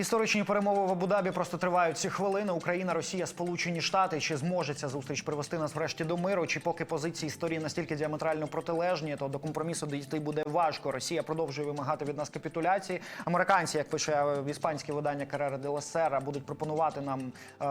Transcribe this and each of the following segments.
Історичні перемови в Абу-Дабі просто тривають ці хвилини. Україна, Росія, Сполучені Штати. Чи зможе ця зустріч привести нас врешті до миру? Чи поки позиції сторін настільки діаметрально протилежні, то до компромісу дійти буде важко. Росія продовжує вимагати від нас капітуляції. Американці, як пише в іспанське видання Карера де будуть пропонувати нам е,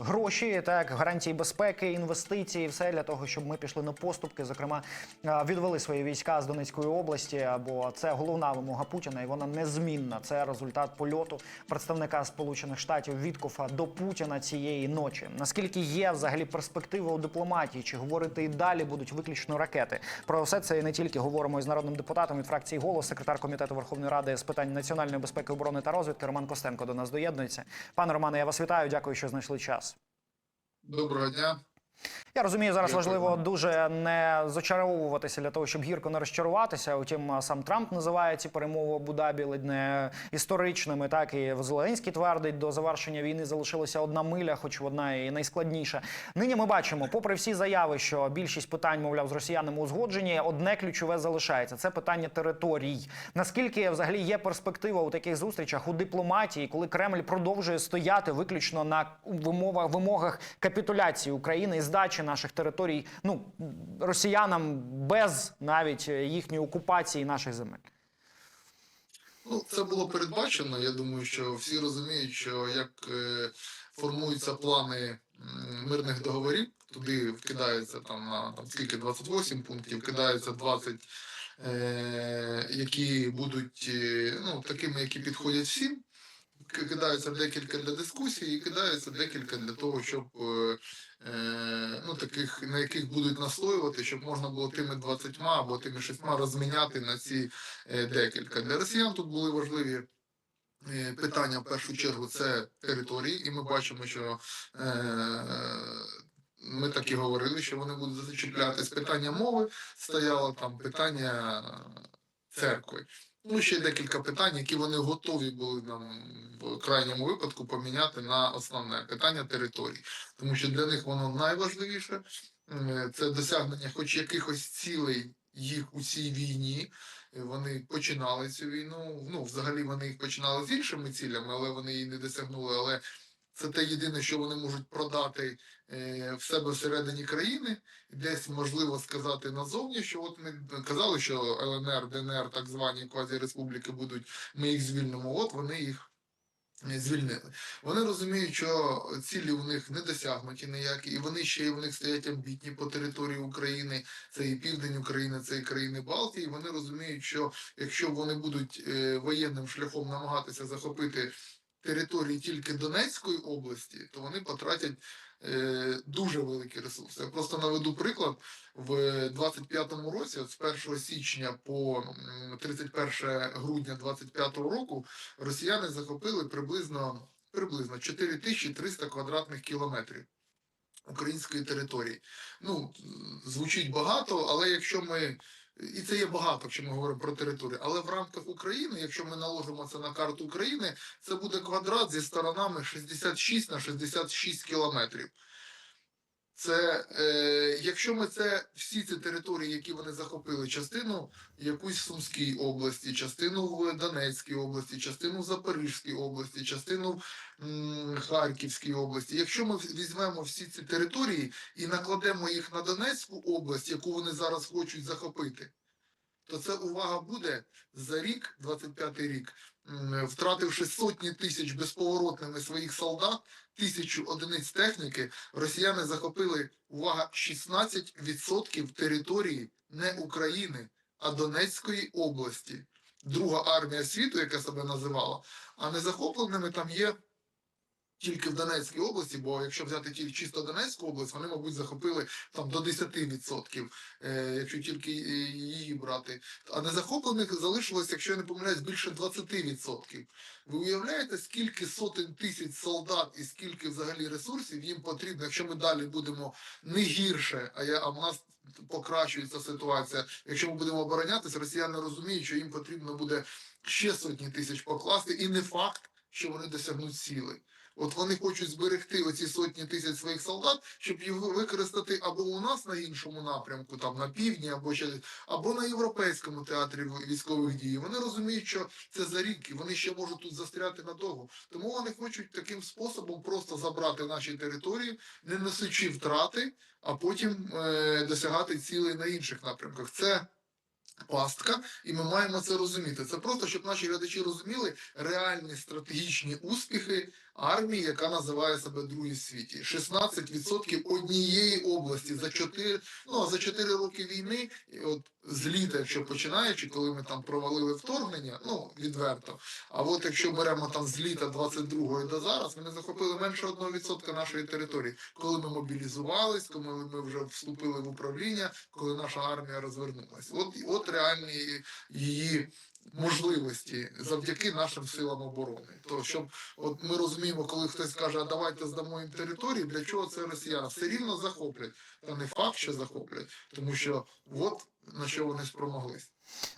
гроші, так гарантії безпеки, інвестиції, все для того, щоб ми пішли на поступки. Зокрема, е, відвели свої війська з Донецької області. Бо це головна вимога Путіна, і вона незмінна. Це результат польоту представника Сполучених Штатів Віткофа до Путіна цієї ночі. Наскільки є взагалі перспектива у дипломатії? Чи говорити і далі будуть виключно ракети? Про все це і не тільки говоримо із народним депутатом від фракції голос, секретар комітету Верховної Ради з питань національної безпеки, оборони та розвідки Роман Костенко до нас доєднується. Пане Романе, я вас вітаю. Дякую, що знайшли час. Доброго дня. Я розумію, зараз Дякую. важливо дуже не зачаровуватися для того, щоб гірко не розчаруватися. Утім, сам Трамп називає ці перемови в Абу-Дабі ледь не історичними. Так і Зеленський твердить, до завершення війни залишилася одна миля, хоч одна і найскладніша. Нині ми бачимо, попри всі заяви, що більшість питань, мовляв, з росіянами узгоджені, одне ключове залишається це питання територій. Наскільки взагалі є перспектива у таких зустрічах у дипломатії, коли Кремль продовжує стояти виключно на вимовах вимогах капітуляції України і здачі наших територій, ну росіянам без навіть їхньої окупації наших земель. Ну, це було передбачено. Я думаю, що всі розуміють, що як е, формуються плани мирних договорів, туди вкидається там на там скільки 28 пунктів, вкидається 20, е, які будуть е, ну, такими, які підходять всім. Ки- Кидаються декілька для дискусії, і кидаються декілька для того, щоб е, е, ну таких на яких будуть настоювати, щоб можна було тими 20 або тими 6 розміняти на ці е, декілька. Для росіян тут були важливі. Питання в першу чергу це території, і ми бачимо, що е, ми так і говорили, що вони будуть зачіплятись. Питання мови стояло там, питання церкви. Ну, ще декілька питань, які вони готові були нам в крайньому випадку поміняти на основне питання територій, тому що для них воно найважливіше це досягнення хоч якихось цілей їх у цій війні. Вони починали цю війну. Ну, взагалі вони їх починали з іншими цілями, але вони її не досягнули. Але це те єдине, що вони можуть продати в себе всередині країни, десь можливо сказати назовні, що от ми казали, що ЛНР, ДНР, так звані квазіреспубліки будуть, ми їх звільнимо. От вони їх е, звільнили. Вони розуміють, що цілі у них не досягнуті ніякі, і вони ще й в них стоять амбітні по території України. Це і південь України, це і країни Балтії. Вони розуміють, що якщо вони будуть е, воєнним шляхом намагатися захопити території тільки Донецької області, то вони потратять е, дуже великі ресурси. Я просто наведу приклад в 25-му році, от з 1 січня по 31 грудня 25-го року, росіяни захопили приблизно приблизно 4300 квадратних кілометрів української території. Ну звучить багато, але якщо ми і це є багато, якщо ми говоримо про територію. Але в рамках України, якщо ми наложимо це на карту України, це буде квадрат зі сторонами 66 на 66 кілометрів. Це е, якщо ми це всі ці території, які вони захопили, частину якусь в Сумській області, частину в Донецькій області, частину в Запорізькій області, частину в Харківській області. Якщо ми візьмемо всі ці території і накладемо їх на Донецьку область, яку вони зараз хочуть захопити, то це увага буде за рік, 25-й рік, втративши сотні тисяч безповоротними своїх солдат, тисячу одиниць техніки, росіяни захопили увага 16% території не України, а Донецької області. Друга армія світу, яка себе називала, а не захопленими там є тільки в Донецькій області, бо якщо взяти тільки чисто Донецьку область, вони, мабуть, захопили там до 10%, е, якщо тільки е, її брати. А незахоплених залишилось, якщо я не помиляюсь, більше 20%. Ви уявляєте, скільки сотень тисяч солдат і скільки взагалі ресурсів їм потрібно, якщо ми далі будемо не гірше, а я а в нас покращується ситуація. Якщо ми будемо оборонятися, росіяни розуміють, що їм потрібно буде ще сотні тисяч покласти, і не факт, що вони досягнуть сіли. От вони хочуть зберегти оці сотні тисяч своїх солдат, щоб їх використати або у нас на іншому напрямку, там на півдні, або ще або на європейському театрі військових дій. Вони розуміють, що це за рік, і вони ще можуть тут застряти надовго. Тому вони хочуть таким способом просто забрати наші території, не несучи втрати, а потім е, досягати цілей на інших напрямках. Це пастка, і ми маємо це розуміти. Це просто щоб наші глядачі розуміли реальні стратегічні успіхи армії, яка називає себе другий в світі. 16% однієї області за 4, ну за 4 роки війни, і от з літа, якщо починаючи, коли ми там провалили вторгнення, ну відверто. А от якщо беремо там з літа 22-го до зараз, ми захопили менше 1% нашої території. Коли ми мобілізувались, коли ми вже вступили в управління, коли наша армія розвернулась. От от реальні її можливості завдяки нашим силам оборони. То щоб от ми розуміємо, коли хтось каже, а давайте здамо їм території, для чого це росіяни? Все рівно захоплять. Та не факт, що захоплять, тому що от на що вони спромоглись.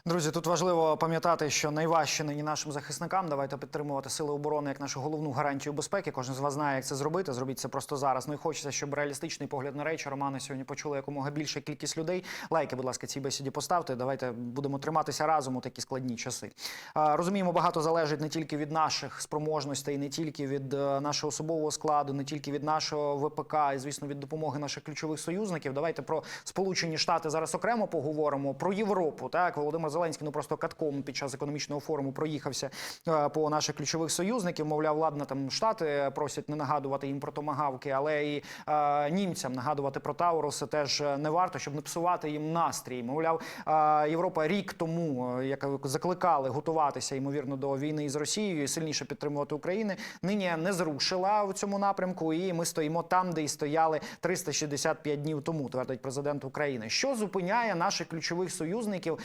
Друзі, тут важливо пам'ятати, що найважче нині нашим захисникам. Давайте підтримувати сили оборони як нашу головну гарантію безпеки. Кожен з вас знає, як це зробити. Зробіть це просто зараз. Ну і хочеться, щоб реалістичний погляд на речі Романи сьогодні почули якомога більша кількість людей. Лайки, будь ласка, цій бесіді поставте. Давайте будемо триматися разом у такі складні часи. Розуміємо, багато залежить не тільки від наших спроможностей, не тільки від е, нашого особового складу, не тільки від нашого ВПК, і звісно від допомоги наших ключових союзників. Давайте про Сполучені Штати зараз окремо поговоримо. Про Європу. Так Володимир Зеленський ну просто катком під час економічного форуму проїхався е, по наших ключових союзників. Мовляв, ладно, там штати просять не нагадувати їм про томагавки, але і е, німцям нагадувати про Тауруси теж не варто, щоб не псувати їм настрій. Мовляв, е, Європа рік тому, е, як закликали готуватися ймовірно до війни із Росією і сильніше підтримувати Україну, нині не зрушила у цьому напрямку, і ми стоїмо там, де і стояли 365 днів тому, твердить президент України. Що зупиняє наших ключових союзників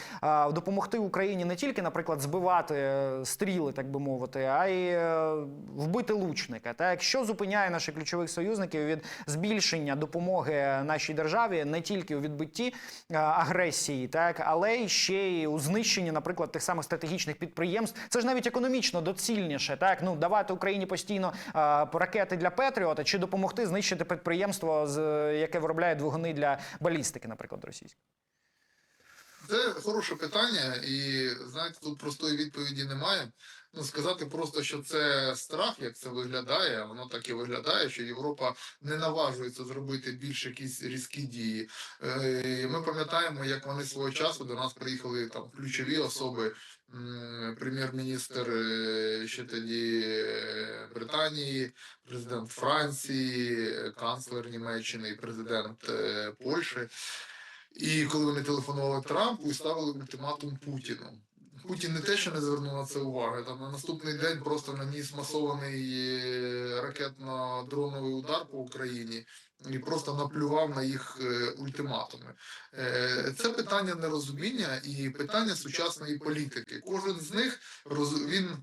допомогти Україні не тільки, наприклад, збивати е, стріли, так би мовити, а й е, вбити лучника. Так що зупиняє наших ключових союзників від збільшення допомоги нашій державі не тільки у відбитті е, агресії, так але й ще й у знищенні, наприклад, тих самих стратегічних підприємств. Це ж навіть економічно доцільніше. Так ну давати Україні постійно ракети для Петріота чи допомогти знищити підприємство, яке виробляє двигуни для балістики, наприклад, російської. Це хороше питання, і знаєте, тут простої відповіді немає. Ну, сказати просто, що це страх, як це виглядає, воно так і виглядає, що Європа не наважується зробити більш якісь різкі дії. Е, Ми пам'ятаємо, як вони свого часу до нас приїхали там ключові особи, прем'єр-міністр е, ще тоді е, Британії, президент Франції, канцлер Німеччини і президент Польщі. І коли вони телефонували Трампу і ставили ультиматум Путіну. Путін не те, що не звернув на це уваги. Там на наступний день просто наніс масований е, ракетно-дроновий удар по Україні і просто наплював на їх е, ультиматуми. Е, Це питання нерозуміння і питання сучасної політики. Кожен з них він.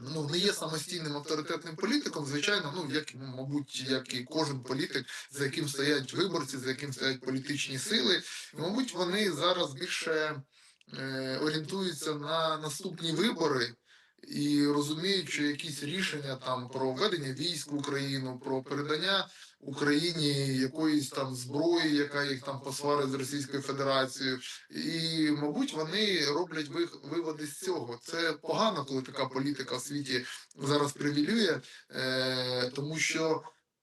Ну, не є самостійним авторитетним політиком, звичайно, ну як мабуть, як і кожен політик, за яким стоять виборці, за яким стоять політичні сили. І, мабуть, вони зараз більше е, орієнтуються на наступні вибори і розуміють, що якісь рішення там про введення військ в Україну, про передання Україні якоїсь там зброї, яка їх там посварить з Російською Федерацією, і мабуть вони роблять виводи з цього. Це погано, коли така політика в світі зараз привілює, е, тому що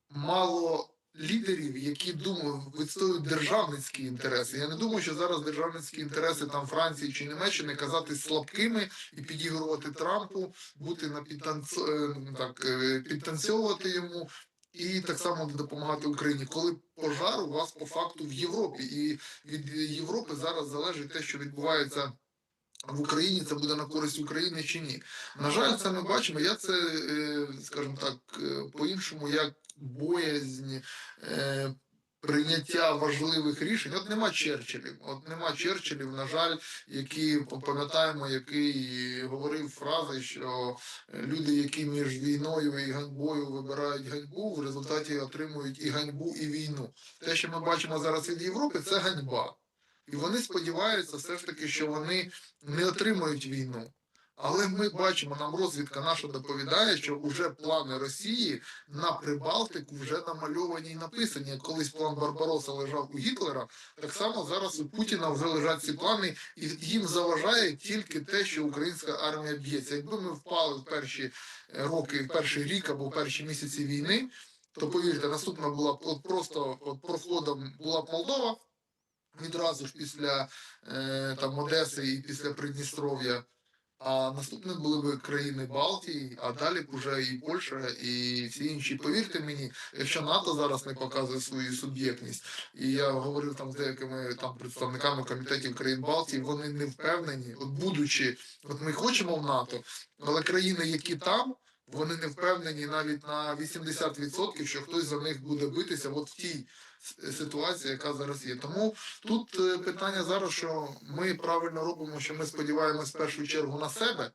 мало. Лідерів, які думають, відстоюють державницькі інтереси. Я не думаю, що зараз державницькі інтереси там Франції чи Німеччини казати слабкими і підігрувати Трампу, бути на підтанц... е, так, е, підтанцьовувати йому і так само допомагати Україні, коли пожар у вас по факту в Європі, і від Європи зараз залежить те, що відбувається. В Україні це буде на користь України чи ні? На жаль, це ми бачимо. Я це, е, скажімо так, е, по-іншому, як боязнь е, прийняття важливих рішень. От нема Черчиллів. От нема Черчиллів, на жаль, які пам'ятаємо, який говорив фрази, що люди, які між війною і ганьбою вибирають ганьбу, в результаті отримують і ганьбу, і війну. Те, що ми бачимо зараз від Європи, це ганьба. І вони сподіваються все ж таки, що вони не отримають війну. Але ми бачимо, нам розвідка наша доповідає, що вже плани Росії на Прибалтику вже намальовані і написані. Як колись план Барбароса лежав у Гітлера, так само зараз у Путіна вже лежать ці плани, і їм заважає тільки те, що українська армія б'ється. Якби ми впали в перші е, роки, в перший рік або в перші місяці війни, то повірте, наступна була б от просто от проходом була б Молдова відразу ж після е, там Одеси і після Придністров'я. А наступними були б країни Балтії, а далі б уже і Польща, і всі інші. Повірте мені, якщо НАТО зараз не показує свою суб'єктність, і я говорив там з деякими там представниками комітетів країн Балтії, вони не впевнені, от будучи, от ми хочемо в НАТО, але країни, які там, вони не впевнені навіть на 80%, що хтось за них буде битися от в тій ситуації, яка зараз є. Тому тут е, питання зараз, що ми правильно робимо, що ми сподіваємось в першу чергу на себе.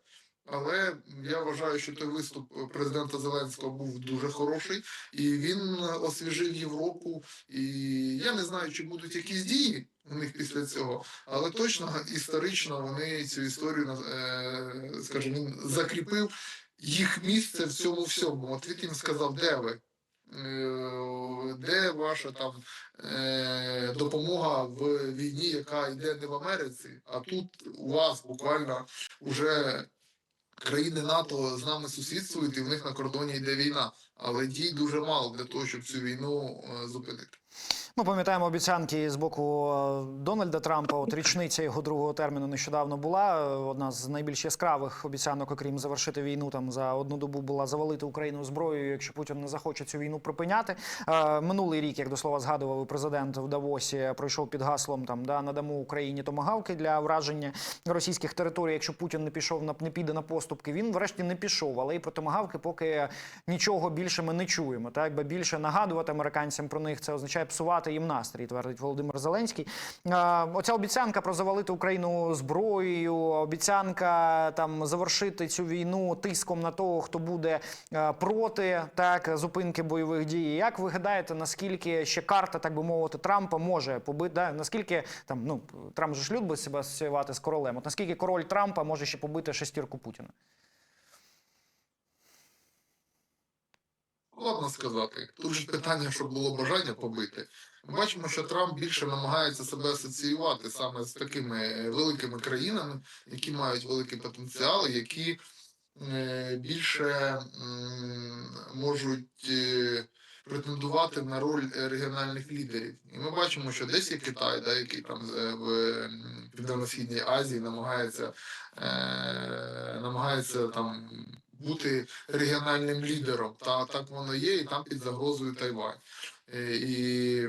Але я вважаю, що той виступ президента Зеленського був дуже хороший, і він освіжив Європу. І я не знаю, чи будуть якісь дії у них після цього, але точно історично вони цю історію е, скажімо, закріпив їх місце в цьому всьому. От він їм сказав, де ви? Е, Де ваша там е, допомога в війні, яка йде не в Америці, а тут у вас буквально вже країни НАТО з нами сусідствують, і в них на кордоні йде війна. Але дій дуже мало для того, щоб цю війну е, зупинити. Ми пам'ятаємо обіцянки з боку е, Дональда Трампа. От річниця його другого терміну нещодавно була. Одна з найбільш яскравих обіцянок, окрім завершити війну, там за одну добу була завалити Україну зброєю, якщо Путін не захоче цю війну припиняти. Е, Минулий рік, як до слова згадував президент в Давосі, пройшов під гаслом там да надамо Україні томагавки для враження російських територій. Якщо Путін не пішов на не піде на поступки, він врешті не пішов. Але і про томагавки поки нічого більше ми не чуємо. Так бо більше нагадувати американцям про них це означає псувати їм настрій, твердить Володимир Зеленський. Оця обіцянка про завалити Україну зброєю, обіцянка там завершити цю війну тиском на того, хто буде е, проти так зупинки бойових дій. Як ви гадаєте, наскільки ще карта, так би мовити, Трампа може побити? Да? Наскільки там ну Трамп же ж любить себе асоціювати з королем? От наскільки король Трампа може ще побити шестірку Путіна? Складно сказати. Тут же питання, щоб було бажання побити. Ми бачимо, що Трамп більше намагається себе асоціювати саме з такими е, великими країнами, які мають великий потенціал, які е, більше можуть е, претендувати на роль регіональних лідерів. І ми бачимо, що десь є Китай, да, який там в Південно-Східній Азії намагається, намагається там бути регіональним лідером. Та так воно є, і там під загрозою Тайвань. І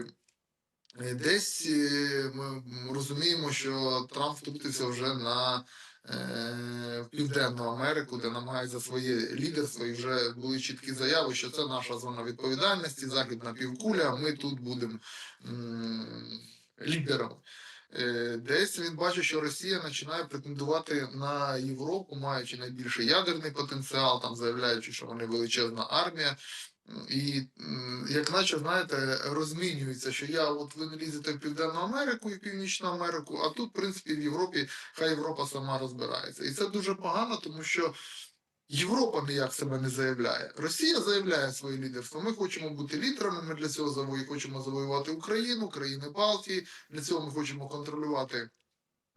десь е, ми розуміємо, що Трамп втрутився вже на е, Південну Америку, де намагається своє лідерство, і вже були чіткі заяви, що це наша зона відповідальності, західна півкуля. Ми тут будемо. Е, Десь він бачить, що Росія починає претендувати на Європу, маючи найбільший ядерний потенціал, там заявляючи, що вони величезна армія. І як наче, знаєте, розмінюється, що я от ви не лізете в Південну Америку і Північну Америку, а тут, в принципі, в Європі хай Європа сама розбирається. І це дуже погано, тому що Європа ніяк себе не заявляє. Росія заявляє своє лідерство. Ми хочемо бути лідерами. Ми для цього завою хочемо завоювати Україну, країни Балтії. Для цього ми хочемо контролювати.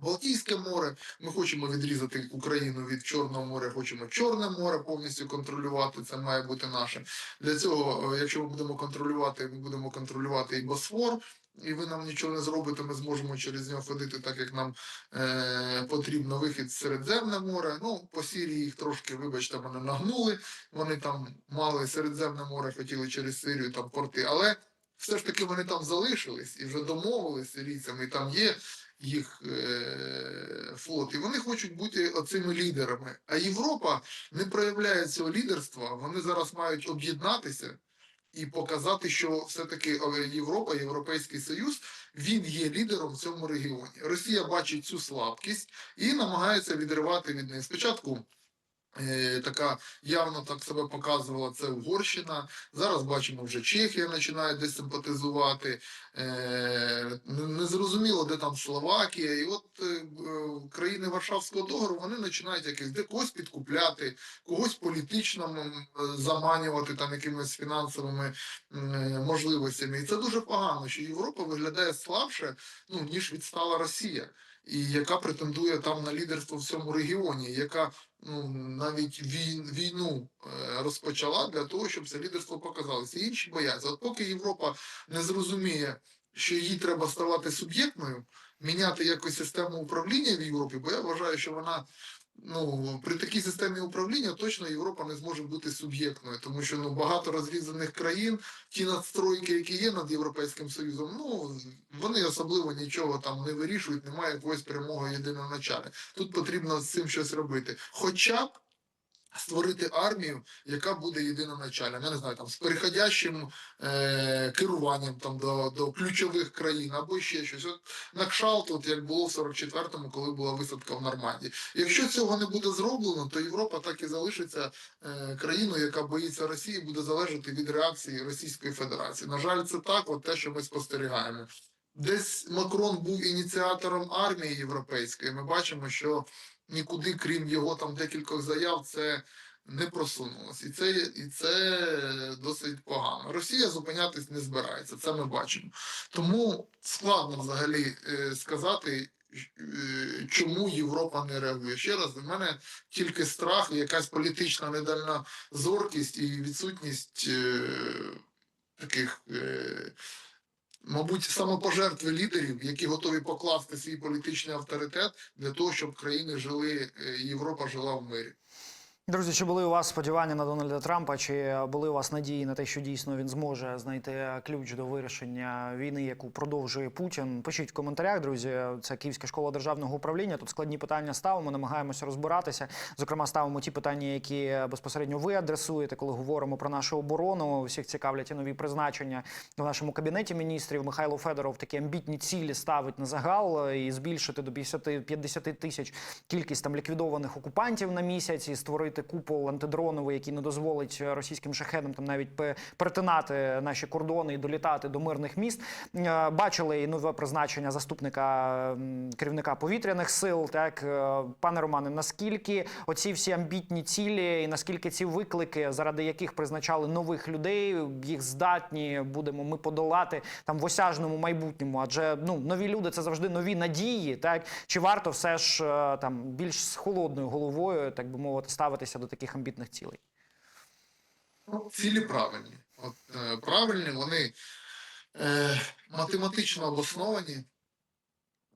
Балтійське море, ми хочемо відрізати Україну від Чорного моря, хочемо Чорне море повністю контролювати. Це має бути наше. Для цього, е, якщо ми будемо контролювати, ми будемо контролювати і Босфор, і ви нам нічого не зробите. Ми зможемо через нього ходити так, як нам е, потрібно. Вихід в Середземне море. Ну по Сирії їх трошки, вибачте, мене нагнули. Вони там мали Середземне море, хотіли через Сирію там порти, але все ж таки вони там залишились і вже домовились з сирійцями. І там є їх е, флот, і вони хочуть бути оцими лідерами. А Європа не проявляє цього лідерства. Вони зараз мають об'єднатися і показати, що все-таки е, Європа, Європейський Союз, він є лідером в цьому регіоні. Росія бачить цю слабкість і намагається відривати від неї. Спочатку Така явно так себе показувала це Угорщина. Зараз бачимо, вже Чехія починає десь симпатизувати. Е, не- Незрозуміло, де там Словакія. І от е, е, країни Варшавського договору вони починають якось де когось підкупляти, когось політично заманювати там якимись фінансовими можливостями. І це дуже погано, що Європа виглядає слабше, ну ніж відстала Росія. І яка претендує там на лідерство в цьому регіоні, яка ну навіть війн, війну е, розпочала для того, щоб це лідерство показалося. Інші бояться. От поки Європа не зрозуміє, що їй треба ставати суб'єктною, міняти якось систему управління в Європі, бо я вважаю, що вона. Ну, при такій системі управління точно Європа не зможе бути суб'єктною, тому що ну багато розрізаних країн, ті надстройки, які є над Європейським Союзом, ну вони особливо нічого там не вирішують, немає якогось прямого єдиного начала. Тут потрібно з цим щось робити. Хоча б створити армію, яка буде єдиноначальним. Я не знаю, там з переходящим е, керуванням там до, до ключових країн або ще щось. От на кшалт, от як було в 44-му, коли була висадка в Нормандії. Якщо цього не буде зроблено, то Європа так і залишиться е, країною, яка боїться Росії, буде залежати від реакції Російської Федерації. На жаль, це так, от те, що ми спостерігаємо. Десь Макрон був ініціатором армії європейської. Ми бачимо, що нікуди, крім його там декількох заяв, це не просунулося. І це, і це досить погано. Росія зупинятись не збирається, це ми бачимо. Тому складно взагалі е, сказати, е, чому Європа не реагує. Ще раз, у мене тільки страх, якась політична недальна зоркість і відсутність е, таких. Мабуть, самопожертви лідерів, які готові покласти свій політичний авторитет для того, щоб країни жили, е, Європа жила в мирі. Друзі, чи були у вас сподівання на Дональда Трампа? Чи були у вас надії на те, що дійсно він зможе знайти ключ до вирішення війни, яку продовжує Путін? Пишіть в коментарях, друзі. Це Київська школа державного управління. Тут складні питання ставимо, намагаємося розбиратися. Зокрема, ставимо ті питання, які безпосередньо ви адресуєте, коли говоримо про нашу оборону. Всіх цікавлять і нові призначення в нашому кабінеті міністрів. Михайло Федоров такі амбітні цілі ставить на загал і збільшити до 50, 50 тисяч кількість там ліквідованих окупантів на місяць і створити купол антидроновий, який не дозволить російським шахедам там навіть пе- перетинати наші кордони і долітати до мирних міст. Е, Бачили і нове призначення заступника керівника повітряних сил. Так, Е, пане Романе, наскільки оці всі амбітні цілі, і наскільки ці виклики, заради яких призначали нових людей, їх здатні будемо ми подолати там в осяжному майбутньому? Адже ну нові люди це завжди нові надії. Так чи варто все ж е, там більш з холодною головою, так би мовити, ставитися до таких амбітних цілей? Ну, цілі правильні. От, е, правильні, вони е, математично обосновані,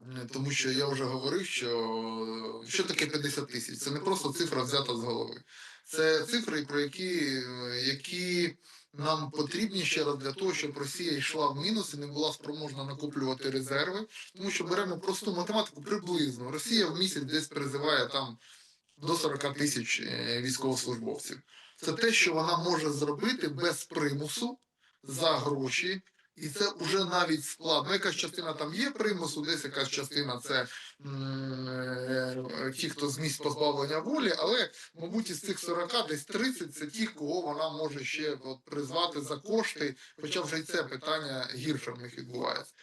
Е, тому що я вже говорив, що що таке 50 тисяч? Це не просто цифра взята з голови. Це цифри, про які, е, які нам потрібні ще раз для того, щоб Росія йшла в мінус і не була спроможна накоплювати резерви. Тому що беремо просту математику приблизно. Росія в місяць десь призиває там до 40 тисяч е, військовослужбовців. Це те, що вона може зробити без примусу за гроші. І це вже навіть складно. Якась частина там є примусу, десь якась частина це е, ті, хто з місць позбавлення волі, але, мабуть, із цих 40 десь 30 це ті, кого вона може ще от, призвати за кошти, хоча вже й це питання гірше в них відбувається.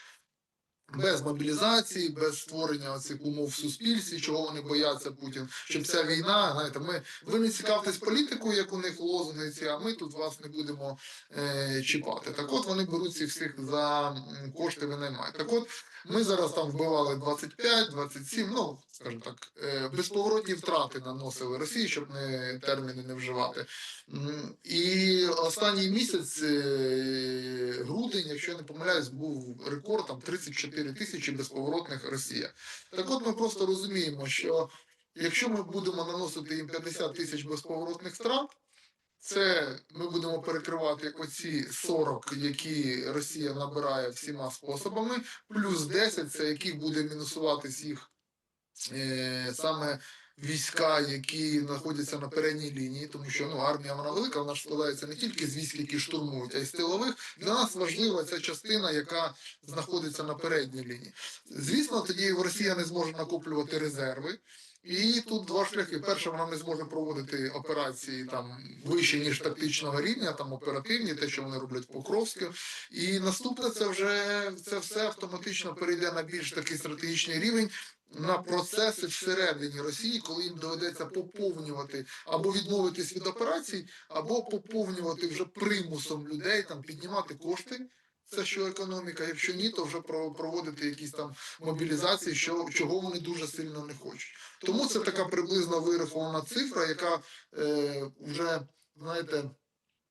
Без мобілізації, без створення цих умов в суспільстві, чого вони бояться Путін, щоб ця війна, знаєте, ми ви не цікавтесь політикою, як у них лозунги ці, а ми тут вас не будемо е, чіпати. Так от вони беруть цих всіх за кошти винаймають. Так от ми зараз там вбивали 25, 27, ну скажімо так, е, безповоротні втрати наносили Росії, щоб не терміни не вживати. І останній місяць, е, грудень, якщо я не помиляюсь, був рекорд там 34 тисячі безповоротних Росія. Так от ми просто розуміємо, що якщо ми будемо наносити їм 50 тисяч безповоротних страт, це ми будемо перекривати оці 40, які Росія набирає всіма способами, плюс 10 це яких буде мінусуватись їх саме війська, які знаходяться на передній лінії, тому що ну армія вона велика, вона ж складається не тільки з військ, які штурмують, а й з тилових. Для нас важлива ця частина, яка знаходиться на передній лінії. Звісно, тоді Росія не зможе накоплювати резерви. І тут два шляхи. Перше, вона не зможе проводити операції там вище ніж тактичного рівня, там оперативні, те, що вони роблять в Покровську. І наступне це вже це все автоматично перейде на більш такий стратегічний рівень. На процеси всередині Росії, коли їм доведеться поповнювати або відмовитись від операцій, або поповнювати вже примусом людей, там піднімати кошти. Це що економіка. Якщо ні, то вже про- проводити якісь там мобілізації, що чого вони дуже сильно не хочуть. Тому це така приблизно вирахована цифра, яка е, вже знаєте.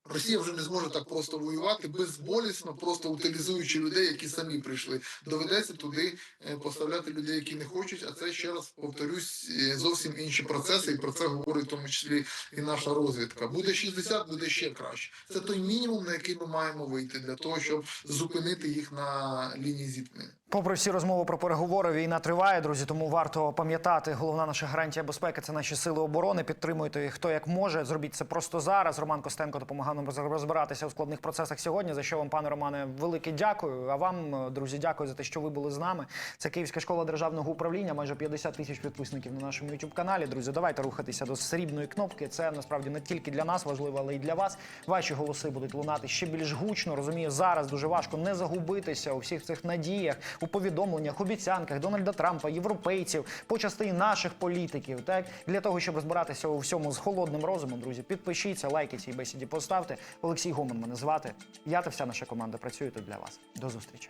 Росія вже не зможе так просто воювати безболісно, просто утилізуючи людей, які самі прийшли. Доведеться туди е, поставляти людей, які не хочуть. А це ще раз повторюсь е, зовсім інші процеси, і про це говорить в тому числі і наша розвідка. Буде 60, буде ще краще. Це той мінімум, на який ми маємо вийти для того, щоб зупинити їх на лінії зіткнення. Попри всі розмови про переговори, війна триває, друзі. Тому варто пам'ятати, головна наша гарантія безпеки це наші сили оборони. Підтримуйте їх хто як може. Зробіть це просто зараз. Роман Костенко допомагав роз- розбиратися у складних процесах сьогодні. За що вам, пане Романе, велике дякую. А вам, е, друзі, дякую за те, що ви були з нами. Це Київська школа державного управління. Майже 50 тисяч підписників на нашому youtube каналі. Друзі, давайте рухатися до срібної кнопки. Це насправді не тільки для нас важливо, але й для вас. Ваші голоси будуть лунати ще більш гучно. Розумію, зараз дуже важко не загубитися у всіх цих надіях, у повідомленнях, обіцянках Дональда Трампа, європейців, по частині наших політиків. Так для того, щоб розбиратися у всьому з холодним розумом, друзі, підпишіться, лайки цій бесіді поставте. Олексій Гоман мене звати. Я та вся наша команда працює тут для вас. До зустрічі.